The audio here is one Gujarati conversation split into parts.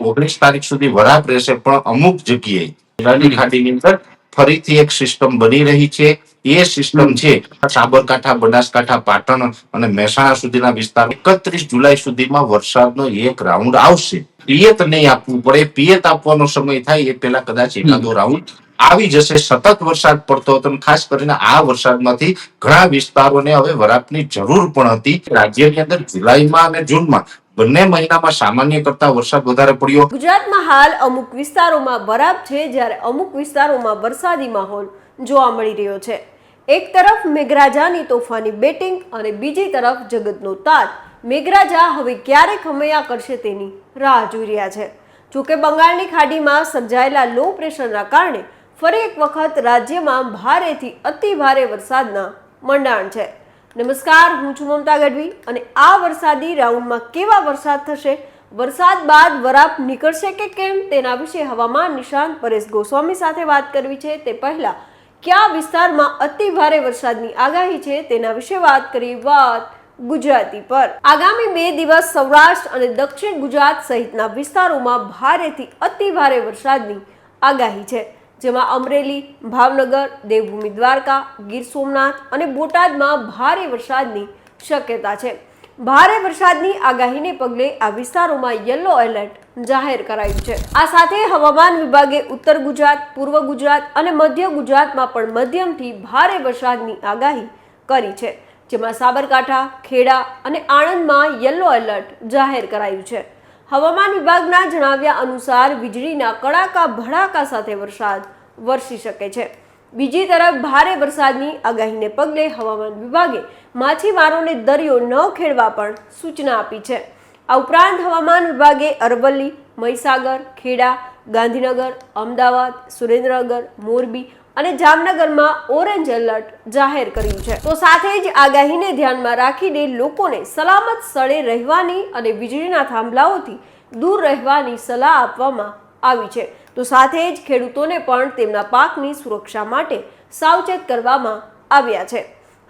ઓગણીસ તારીખ સુધી વરાપ રહેશે પણ અમુક જગ્યાએ નદી ખાડીની અંદર ફરીથી એક સિસ્ટમ બની રહી છે. એ સિસ્ટમ છે સાબરકાંઠા બનાસકાંઠા પાટણ અને મહેસાણા સુધીના વિસ્તાર એકત્રીસ જુલાઈ સુધીમાં વરસાદનો એક રાઉન્ડ આવશે. પિયત નહીં આપવું પડે. પિયત આપવાનો સમય થાય એ પહેલા કદાચ એકાદો રાઉન્ડ આવી જશે. સતત વરસાદ પડતો હતો ખાસ કરીને આ વરસાદમાંથી ઘણા વિસ્તારોને હવે વરાપની જરૂર પણ હતી. રાજ્યની અંદર જુલાઈમાં અને જૂનમાં બંને મહિનામાં સામાન્ય કરતા વરસાદ વધારે પડ્યો. ગુજરાતમાં હાલ અમુક વિસ્તારોમાં વરાપ છે, જ્યારે અમુક વિસ્તારોમાં વરસાદી માહોલ જોવા મળી રહ્યો છે. એક તરફ મેઘરાજાની તોફાની બેટિંગ અને બીજી તરફ જગતનો તાત મેઘરાજા હવે ક્યારે ખમૈયા કરશે તેની રાહ જોઈ રહ્યા છે. જોકે બંગાળની ખાડીમાં સર્જાયેલા લો પ્રેશરના કારણે ફરી એક વખત રાજ્યમાં ભારેથી અતિ ભારે વરસાદના મંડાણ છે. નમસ્કાર, હું છું મમતા ગઢવી અને આ વરસાદી રાઉન્ડમાં કેવા વરસાદ થશે? વરસાદ બાદ વરાપ નીકળશે કે કેમ? તેના વિશે હવામાન નિષ્ણાંત પરેશ ગોસ્વામી સાથે વાત કરવી છે. તે પહેલા, કયા વિસ્તારમાં અતિ ભારે વરસાદની આગાહી છે તેના વિશે વાત કરી વાત ગુજરાતી પર. આગામી બે દિવસ સૌરાષ્ટ્ર અને દક્ષિણ ગુજરાત સહિતના વિસ્તારોમાં ભારેથી અતિ ભારે વરસાદની આગાહી છે. જેમાં અમરેલી, ભાવનગર, દેવભૂમિ દ્વારકા, ગીર સોમનાથ અને બોટાદમાં ભારે વરસાદની શક્યતા છે. ભારે વરસાદની આગાહીને પગલે આ વિસ્તારોમાં યલો એલર્ટ જાહેર કરાયું છે. આ સાથે હવામાન વિભાગે ઉત્તર ગુજરાત, પૂર્વ ગુજરાત અને મધ્ય ગુજરાતમાં પણ મધ્યમથી ભારે વરસાદની આગાહી કરી છે. જેમાં સાબરકાંઠા, ખેડા અને આણંદમાં યલો એલર્ટ જાહેર કરાયું છે. હવામાન વિભાગના જણાવ્યા અનુસાર વીજળીના કડાકા, ભડાકા સાથે વરસાદ વરસી શકે છે. બીજી તરફ ભારે વરસાદની આગાહીને પગલે હવામાન વિભાગે માછીમારોને દરિયો ન ખેડવા પણ સૂચના આપી છે. આ ઉપરાંત હવામાન વિભાગે અરવલ્લી, મહીસાગર, ખેડા, ગાંધીનગર, અમદાવાદ, સુરેન્દ્રનગર, મોરબી અને જામનગરમાં ઓરેન્જ એલર્ટ જાહેર કર્યું છે. તો સાથે જ આગાહીને ધ્યાનમાં રાખીને લોકોને સલામત સ્થળે રહેવાની અને વીજળીના થાંભલાઓથી દૂર રહેવાની સલાહ આપવામાં આવી છે. તો સાથે જ ખેડૂતોને પણ તેમના પાકની સુરક્ષા માટે સાવચેત કરવામાં આવ્યા છે.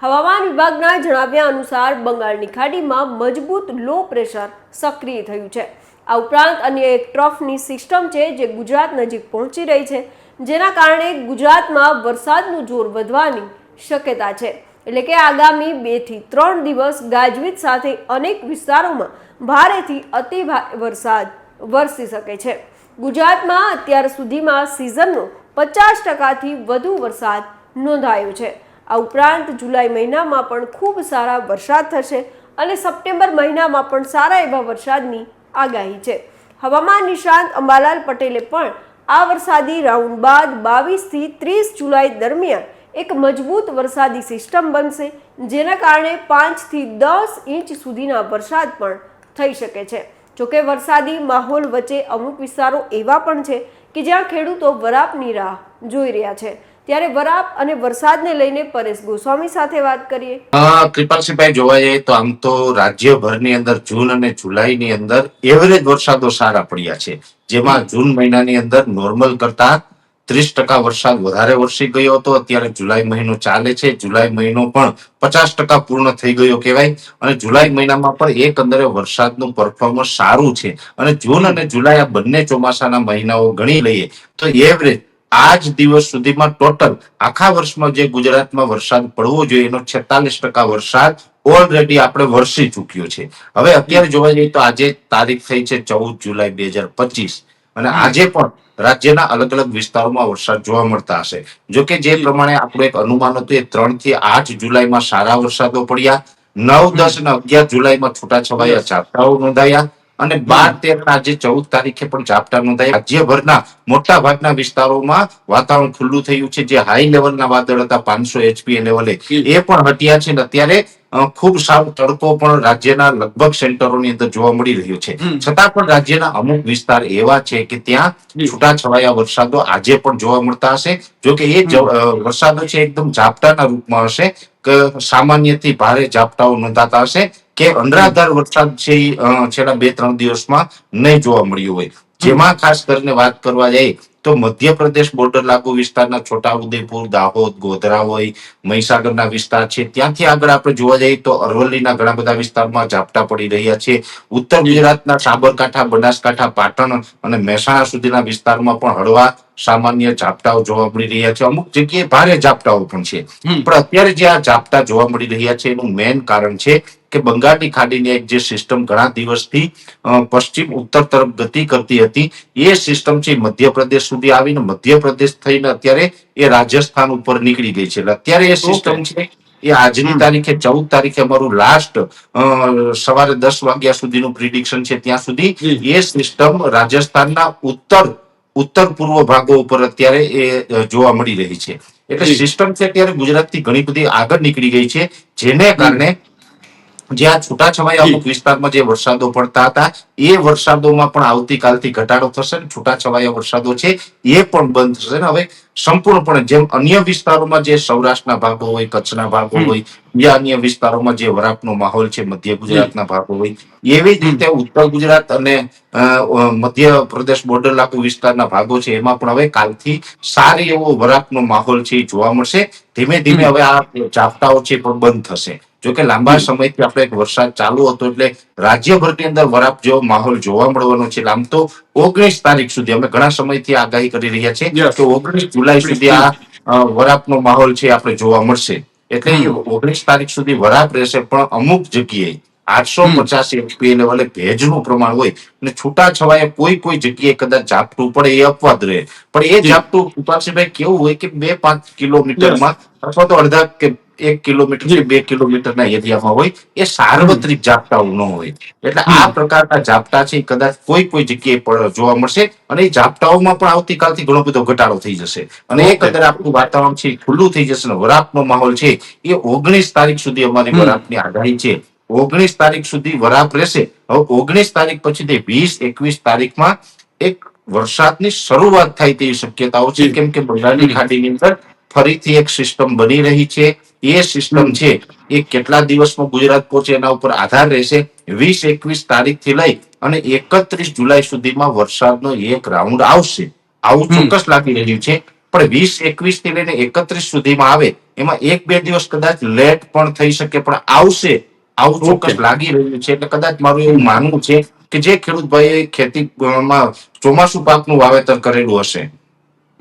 હવામાન વિભાગના જણાવ્યા અનુસાર બંગાળની ખાડીમાં મજબૂત લો પ્રેશર સક્રિય થયું છે. આ ઉપરાંત અન્ય એક ટ્રફની સિસ્ટમ છે જે ગુજરાત નજીક પહોંચી રહી છે. જેના કારણે ગુજરાતમાં વરસાદનું જોર વધવાની શક્યતા છે. એટલે કે આગામી બેથી ત્રણ દિવસ ગાજવીજ સાથે અનેક વિસ્તારોમાં ભારેથી અતિ વરસાદ વરસી શકે છે. ગુજરાતમાં અત્યાર સુધીમાં સિઝનનો પચાસ ટકાથી વધુ વરસાદ નોંધાયો છે. આ ઉપરાંત જુલાઈ મહિનામાં પણ ખૂબ સારા વરસાદ થશે અને સપ્ટેમ્બર મહિનામાં પણ સારા એવા વરસાદની આગાહી છે. હવામાન નિષ્ણાંત અંબાલાલ પટેલે પણ આ વરસાદી રાઉન્ડ બાદ બાવીસથી ત્રીસ જુલાઈ દરમિયાન એક મજબૂત વરસાદી સિસ્ટમ બનશે, જેના કારણે પાંચથી દસ ઇંચ સુધીના વરસાદ પણ થઈ શકે છે. જોકે વરસાદી માહોલ વચ્ચે અમુક વિસ્તારો એવા પણ છે કે જ્યાં ખેડૂતો વરાપની રાહ જોઈ રહ્યા છે. ત્યારે વરાપ અને વરસાદને લઈને પરેશ ગોસ્વામી સાથે વાત કરીએ. કૃપાલસિંહભાઈ જોવા જઈએ તો આમ તો રાજ્યભરની અંદર જૂન અને જુલાઈની અંદર એવરેજ વરસાદો સારા પડ્યા છે. જેમાં જૂન મહિનાની અંદર નોર્મલ કરતા ત્રીસ ટકા વરસાદ વધારે વરસી ગયો હતો. અત્યારે જુલાઈ મહિનો ચાલે છે. જુલાઈ મહિનો પણ પચાસ ટકા પૂર્ણ થઈ ગયો કહેવાય. અને જુલાઈ મહિનામાં પણ એકંદરે વરસાદનું પરફોર્મન્સ સારું છે. અને જૂન અને જુલાઈ આ બંને ચોમાસાના મહિનાઓ ગણી લઈએ તો એવરેજ આજ દિવસ સુધીમાં ટોટલ આખા વર્ષમાં જે ગુજરાતમાં વરસાદ પડવો જોઈએ એનો છેતાલીસ ટકા વરસાદ ઓલરેડી આપણે વરસી ચૂક્યો છે. હવે અત્યારે જોવા જઈએ તો આજે તારીખ થઈ છે ચૌદ જુલાઈ બે હજાર પચીસ. અને આજે પણ રાજ્યના અલગ અલગ વિસ્તારોમાં વરસાદ જોવા મળતા હશે. જો કે જે પ્રમાણે આપણું એક અનુમાન હતું એ ત્રણથી આઠ જુલાઈમાં સારા વરસાદો પડ્યા. નવ દસ અને અગિયાર જુલાઈમાં છૂટાછવાયા ઝાપટાઓ નોંધાયા. અને બાર તેર ના આજે ચૌદ તારીખે પણ ઝાપટા નોંધાયા. રાજ્યભરના મોટા ભાગના વિસ્તારોમાં વાતાવરણ ખુલ્લું થયું છે. જે હાઈ લેવલના વાદળ હતા પાંચસો એચપી લેવલે એ પણ હટ્યા છે ને અત્યારે ખૂબ સારો તડકો પણ રાજ્યના લગભગ સેન્ટરોની અંદર જોવા મળી રહ્યો છે. છતાં પણ રાજ્યના અમુક વિસ્તાર એવા છે કે ત્યાં છૂટાછવાયા વરસાદો આજે પણ જોવા મળતા હશે. જો કે એ વરસાદો છે એકદમ ઝાપટાના રૂપમાં હશે. કે સામાન્યથી ભારે ઝાપટાઓ નોંધાતા હશે. કે અનરાધાર વરસાદ છે છેલ્લા બે ત્રણ દિવસમાં નહીં જોવા મળ્યો હોય. જેમાં ખાસ કરીને વાત કરવા જઈએ તો મધ્યપ્રદેશ બોર્ડર લાગુ વિસ્તારના છોટાઉદેપુર, દાહોદ, ગોધરા હોય, મહીસાગરના વિસ્તાર છે. ત્યાંથી આગળ આપણે જોવા જઈએ તો અરવલ્લીના ઘણા બધા વિસ્તારમાં ઝાપટા પડી રહ્યા છે. ઉત્તર ગુજરાતના સાબરકાંઠા, બનાસકાંઠા, પાટણ અને મહેસાણા સુધીના વિસ્તારમાં પણ હળવા સામાન્ય ઝાપટાઓ જોવા મળી રહ્યા છે. અમુક જગ્યાએ ભારે ઝાપટાઓ પણ છે. પણ અત્યારે જે આ ઝાપટા જોવા મળી રહ્યા છે એનું મેઇન કારણ છે કે બંગાળની ખાડીની એક જે સિસ્ટમ ઘણા દિવસથી પશ્ચિમ ઉત્તર તરફ ગતિ કરતી હતી એ સિસ્ટમ છે મધ્યપ્રદેશ સુધી આવીને મધ્યપ્રદેશ થઈને અત્યારે એ રાજસ્થાન ઉપર નીકળી ગઈ છે. એટલે અત્યારે એ સિસ્ટમ છે એ આજની તારીખે ચૌદ તારીખે અમારું લાસ્ટ સવારે દસ વાગ્યા સુધીનું પ્રિડિક્શન છે. ત્યાં સુધી એ સિસ્ટમ રાજસ્થાનના ઉત્તર ઉત્તર પૂર્વ ભાગો ઉપર અત્યારે એ જોવા મળી રહી છે. એટલે સિસ્ટમ છે અત્યારે ગુજરાતથી ઘણી બધી આગળ નીકળી ગઈ છે જેને કારણે જે આ છૂટાછવાયા અમુક વિસ્તારમાં જે વરસાદો પડતા હતા એ વરસાદોમાં પણ આવતીકાલથી ઘટાડો થશે ને છૂટાછવાયા વરસાદો છે એ પણ બંધ થશે ને. હવે સંપૂર્ણપણે જેમ અન્ય વિસ્તારોમાં જે સૌરાષ્ટ્રના ભાગો હોય કચ્છના ભાગો હોય બીજા અન્ય વિસ્તારોમાં જે વરાપનો માહોલ છે મધ્ય ગુજરાતના ભાગો હોય એવી જ રીતે ઉત્તર ગુજરાત અને મધ્ય પ્રદેશ બોર્ડર લાગુ વિસ્તારના ભાગો છે એમાં પણ હવે કાલથી સારી એવો વરાપનો માહોલ છે એ જોવા મળશે. ધીમે ધીમે હવે આ ઝાપટાઓ છે પણ બંધ થશે. જો કે લાંબા સમયથી આપણે એક વરસાદ ચાલુ હતો એટલે રાજ્યભરની અંદર વરાપ જેવો માહોલ જોવા મળવાનો છે. આમ તો ઓગણીસ તારીખ સુધી અમે ઘણા સમયથી આગાહી કરી રહ્યા છે કે ઓગણીસ જુલાઈ સુધી આ વરાપનો માહોલ છે આપણે જોવા મળશે. એટલે ઓગણીસ તારીખ સુધી વરાપ રહેશે પણ અમુક જગ્યાએ આઠસો પચાસ એમપીએ લેવલે ભેજનું પ્રમાણ હોય અને છૂટા છવાયા કોઈ કોઈ જગ્યાએ કદાચ ઝાપટું પડે એ અપવાદ રહે. પણ એ. ઝાપટું ઉપાસીભાઈ કેવું હોય કે બે પાંચ કિલોમીટરમાં અથવા તો અડધા કે એક કિલોમીટરથી. બે કિલોમીટરના એરિયામાં હોય એ સાર્વત્રિક ઝાપટાઓ ન હોય. એટલે આ પ્રકારના ઝાપટા છે કદાચ કોઈ કોઈ જગ્યાએ જોવા મળશે અને એ ઝાપટાઓમાં પણ આવતીકાલથી ઘણો બધો ઘટાડો થઈ જશે. અને એક Okay. આપણું વાતાવરણ છે ખુલ્લું થઈ જશે વરાપનો માહોલ છે એ ઓગણીસ તારીખ સુધી અમારી વરાપની આગાહી છે. ઓગણીસ તારીખ સુધી વરાપ રહેશે. હવે ઓગણીસ તારીખ પછી તે વીસ એકવીસ તારીખમાં એક વરસાદની શરૂઆત થાય તેવી શક્યતાઓ છે. કેમ કે બંગાળની. ખાડીની અંદર ફરીથી એક સિસ્ટમ બની રહી છે. એ સિસ્ટમ છે એ કેટલા દિવસમાં ગુજરાત પહોંચે એના ઉપર આધાર રહેશે. વીસ એકવીસ તારીખથી લઈ અને એકત્રીસ જુલાઈ સુધીમાં વરસાદનો એક રાઉન્ડ આવશે. આવું ચોક્કસ લાગી રહ્યું છે. પણ વીસ એકવીસથી લઈને એકત્રીસ સુધીમાં આવે એમાં એક બે દિવસ કદાચ લેટ પણ થઈ શકે પણ આવશે. આવું ચોક્કસ લાગી રહ્યું છે. એટલે કદાચ મારું એવું માનવું છે કે જે ખેડૂત ભાઈએ ખેતીમાં ચોમાસુ પાકનું વાવેતર કરેલું હશે.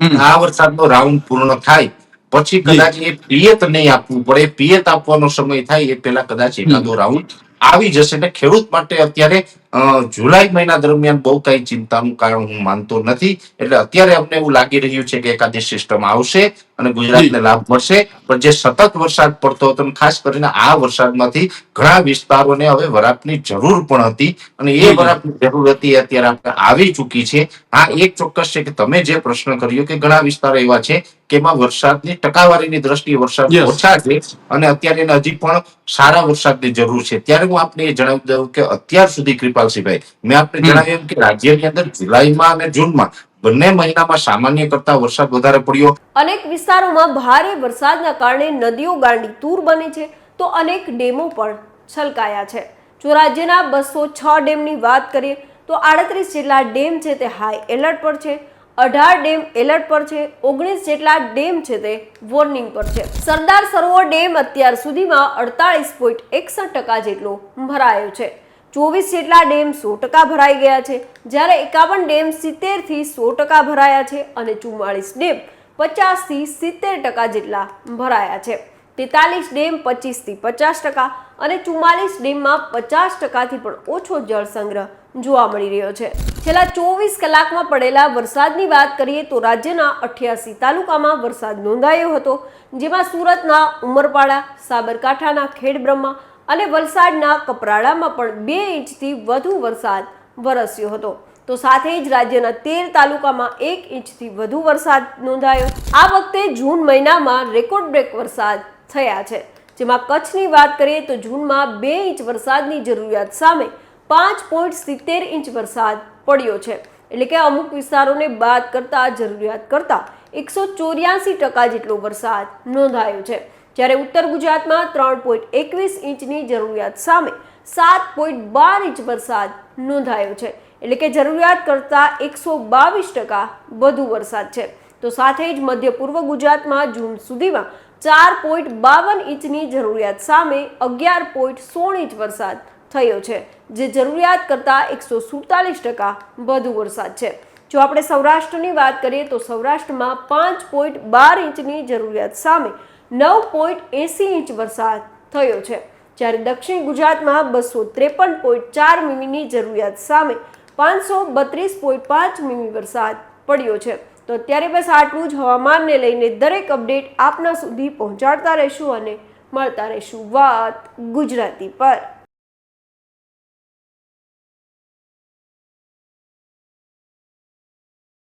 આ વરસાદનો રાઉન્ડ પૂર્ણ થાય. પછી કદાચ એ પિયત નહીં આપવું પડે. પિયત આપવાનો સમય થાય એ પહેલા કદાચ એકાદો રાઉન્ડ આવી જશે ને ખેડૂત માટે અત્યારે જુલાઈ મહિના દરમિયાન બહુ કઈ ચિંતાનું કારણ હું માનતો નથી. એટલે અત્યારે અમને એવું લાગી રહ્યું છે કે એકાદી સિસ્ટમ આવશે અને ગુજરાતને લાભ મળશે. પણ જે સતત વરસાદ પડતો હતો ખાસ કરીને આ વરસાદમાંથી ઘણા વિસ્તારોને હવે વરાપની જરૂર પણ હતી અને એ વરાપની જરૂર હતી અત્યારે આપણે આવી ચૂકી છે. હા એક ચોક્કસ છે કે તમે જે પ્રશ્ન કર્યો કે ઘણા વિસ્તારો એવા છે કે એમાં વરસાદની ટકાવારીની દ્રષ્ટિએ વરસાદ ઓછા છે અને અત્યારે હજી પણ સારા વરસાદની જરૂર છે. ત્યારે હું આપને એ જણાવી દઉં કે અત્યાર સુધી કૃપાલસિંહભાઈ મેં આપને જણાવ્યું કે રાજ્યની અંદર જુલાઈમાં અને જૂનમાં બંને મહિનામાં સામાન્ય કરતા વરસાદ વધારે પડ્યો. અનેક વિસ્તારોમાં ભારે વરસાદના કારણે નદીઓ ગાંડી તૂર બને છે તો અનેક ડેમો પણ છલકાયા છે. જો રાજ્યના બસો છ ડેમની વાત કરીએ તો આડત્રીસ જેટલા ડેમ છે તે હાઈ એલર્ટ પર છે અઢાર ડેમ એલર્ટ પર છે ઓગણીસ જેટલા ડેમ છે તે વોર્નિંગ પર છે. સરદાર સરોવર ડેમ અત્યાર સુધીમાં અડતાળીસ પોઈન્ટ એકસઠ ટકા જેટલો ભરાયો છે. ચોવીસ જેટલા ડેમ સો ટકા ભરાઈ ગયા છે. જ્યારે એકાવન ડેમ સિત્તેરથી સો ટકા ભરાયા છે અને ચુમ્માળીસ ડેમ પચાસથી સિત્તેર ટકા જેટલા ભરાયા છે. તેતાલીસ ડેમ પચીસથી પચાસ ટકા અને ચુમ્માલીસ ડેમમાં પચાસ ટકાથી પણ ઓછો જળ સંગ્રહ જોવા મળી રહ્યો છે. છેલ્લા ચોવીસ કલાકમાં પડેલા વરસાદની વાત કરીએ તો રાજ્યના અઠ્યાસી તાલુકામાં વરસાદ નોંધાયો હતો, જેમાં સુરતના ઉમરપાડા, સાબરકાંઠાના ખેડબ્રહ્મા અને વલસાડના કપરાડામાં પણ બે ઇંચથી વધુ વરસાદ વરસ્યો હતો. તો સાથે જ રાજ્યના તેર તાલુકામાં એક ઇંચથી વધુ વરસાદ નોંધાયો. આ વખતે જૂન મહિનામાં રેકોર્ડ બ્રેક વરસાદ થયા છે. જેમાં કચ્છની વાત કરીએ તો જૂનમાં બે ઇંચ વરસાદની જરૂરિયાત સામે પાંચ પોઈન્ટ સિત્તેર ઇંચ વરસાદ પડ્યો છે. એટલે કે અમુક વિસ્તારોને બાદ કરતાં જરૂરિયાત કરતાં એકસો ચોર્યાસી ટકા જેટલો વરસાદ નોંધાયો છે. જ્યારે ઉત્તર ગુજરાતમાં ત્રણ પોઈન્ટ એકવીસ ઇંચની જરૂરિયાત સામે સાત પોઈન્ટ બાર ઇંચ વરસાદ નોંધાયો છે. એટલે કે જરૂરિયાત કરતાં એકસો બાવીસ ટકા વધુ વરસાદ છે. તો સાથે જ મધ્ય પૂર્વ ગુજરાતમાં જૂન સુધીમાં ચાર પોઈન્ટ બાવન ઇંચની જરૂરિયાત સામે અગિયાર પોઈન્ટ સોળ ઇંચ વરસાદ થયો છે, જે જરૂરિયાત કરતાં એકસો સુડતાલીસ ટકા વધુ વરસાદ છે. જો આપણે સૌરાષ્ટ્રની વાત કરીએ તો સૌરાષ્ટ્રમાં પાંચ પોઈન્ટ બાર ઇંચની જરૂરિયાત સામે નવ પોઈન્ટ એંસી ઇંચ વરસાદ થયો છે. જ્યારે દક્ષિણ ગુજરાતમાં બસો ત્રેપન પોઈન્ટ ચાર મીમીની જરૂરિયાત સામે પાંચસો બત્રીસ પોઈન્ટ પાંચ મીમી વરસાદ પડ્યો છે. તો અત્યારે બસ આટલું જ. હવામાનને લઈને દરેક અપડેટ આપના સુધી પહોંચાડતા રહીશું અને મળતા રહીશું વાત ગુજરાતી પર.